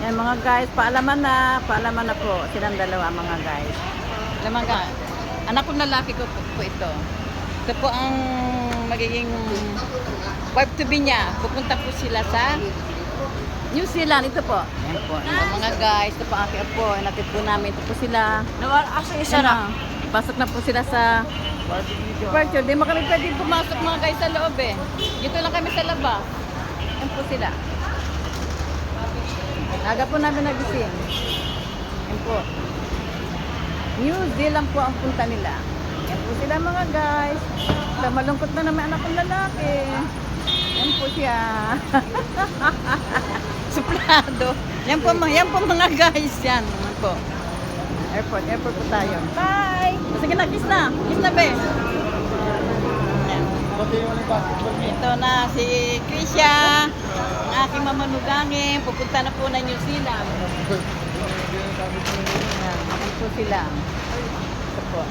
Yan mga guys, paalaman na, paalaman na po silang dalawa mga guys. Alam mga, anak ko lalaki ko po, po ito. Ito po ang magiging wife to be niya. Pupunta po sila sa New Zealand. Ito po. Yan po. Yan, mga guys, ito po ang aking apo. Inatid po namin. Ito po sila. Nawala asa isa Yan na. na. Pasok na po sila sa Virtual. Di mo kami pwede pumasok mga guys sa loob eh. Dito lang kami sa labas. Yan po sila. Aga po namin nagising. Yan po. New Zealand po ang punta nila. Yan po sila mga guys. Ito, malungkot na naman anak kong lalaki. Yan po siya. Suplado. Yan po, yan po mga guys. Yan. Yan po. Airport. Airport po tayo. Bye! Sige na, kiss na. Kiss na, be. Yan. Ito na si Krisha, aking mamanugangin. Pupunta na po na New Zealand. Yan po sila. Ito po.